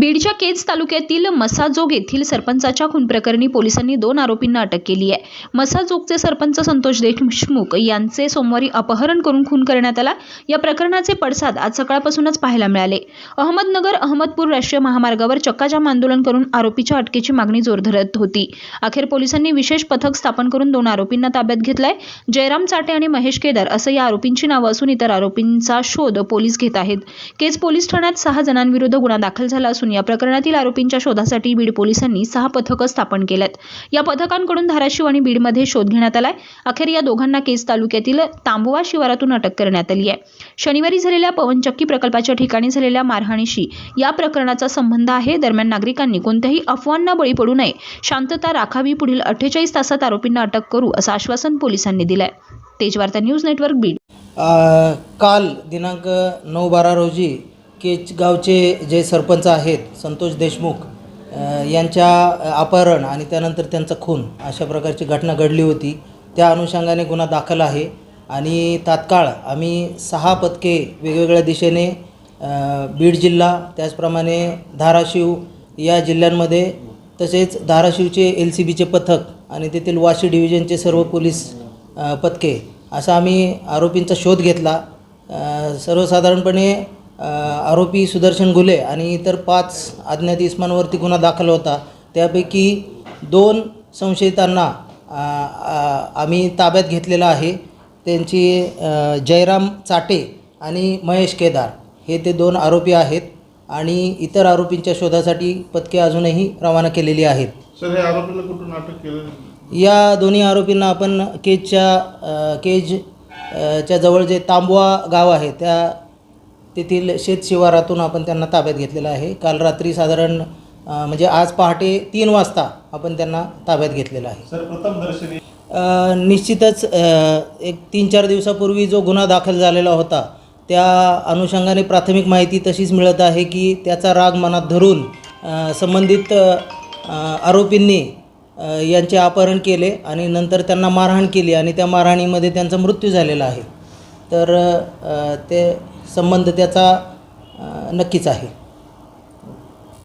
बीडच्या केज तालुक्यातील मसाजोग येथील सरपंचाच्या खूनप्रकरणी पोलिसांनी दोन आरोपींना अटक केली आहे. मसाजोगचे सरपंच संतोष देशमुख यांचे सोमवारी अपहरण करून खून करण्यात आला. या प्रकरणाचे पडसाद आज सकाळपासूनच पाहायला मिळाले. अहमदनगर अहमदपूर राष्ट्रीय महामार्गावर चक्काजाम आंदोलन करून आरोपीच्या अटकेची मागणी जोर धरत होती. अखेर पोलिसांनी विशेष पथक स्थापन करून दोन आरोपींना ताब्यात घेतलाय. जयराम चाटे आणि महेश केदार असं या आरोपींची नावं असून इतर आरोपींचा शोध पोलीस घेत आहेत. केज पोलीस ठाण्यात सहा जणांविरुद्ध गुन्हा दाखल झाला असून या प्रकरणातील आरोपींच्या शोधासाठी बीड पोलिसांनी सहा पथकं स्थापन केल्यात. या पथकांकडून धाराशिव आणि बीडमध्ये शोध घेण्यात आलाय. अखेर या दोघांना केज तालुक्यातील तांबुवा शिवारातून अटक करण्यात आली आहे. शनिवारी झालेल्या पवनचक्की प्रकल्पाच्या ठिकाणी झालेल्या मारहाणीशी या प्रकरणाचा संबंध आहे. दरम्यान नागरिकांनी कोणत्याही अफवांना बळी पडू नये. शांतता राखावी पुढील अठ्ठेचाळीस तासात आरोपींना अटक करू असं आश्वासन पोलिसांनी दिलंय. Tejvarta news network Beed. काल दिनांक नऊ बारा रोजी केच गावचे जे सरपंच आहेत संतोष देशमुख यांच्या अपहरण आणि त्यानंतर त्यांचा खून अशा प्रकारची घटना घडली होती. त्या अनुषंगाने गुन्हा दाखल आहे आणि तात्काळ आम्ही सहा पथके वेगवेगळ्या दिशेने बीड जिल्हा त्याचप्रमाणे धाराशिव या जिल्ह्यांमध्ये तसेच धाराशिवचे एल सी बीचे पथक आणि तेथील वाशी डिव्हिजनचे सर्व पोलीस पथके असा आम्ही आरोपींचा शोध घेतला. सर्वसाधारणपणे आरोपी सुदर्शन गुले आणि इतर पाच अज्ञात इस्मांवरती गुन्हा दाखल होता. त्यापैकी दोन संशयितांना आम्ही ताब्यात घेतलेला आहे. त्यांची जयराम चाटे आणि महेश केदार हे ते दोन आरोपी आहेत आणि इतर आरोपींच्या शोधासाठी पथके अजूनही रवाना केलेली आहेत. सर हे आरोपीला कुठून अटक केलं? या दोन्ही आरोपींना आपण केजच्या केज अ, च्या जवळ जे तांबवा गाव आहे त्या तेथील शेत शिवारातून आपण त्यांना ताब्यात घेतलेलं आहे. काल रात्री साधारण म्हणजे आज पहाटे तीन वाजता आपण त्यांना ताब्यात घेतलेलं आहे. सर प्रथम निश्चितच एक तीन चार दिवसापूर्वी जो गुन्हा दाखल झालेला होता त्या अनुषंगाने प्राथमिक माहिती तशीच मिळत आहे की त्याचा राग मनात धरून संबंधित आरोपींनी यांचे अपहरण केले आणि नंतर त्यांना मारहाण केली आणि त्या मारहाणीमध्ये त्यांचा मृत्यू झालेला आहे. तर ते संबंध त्याचा नक्कीच आहे.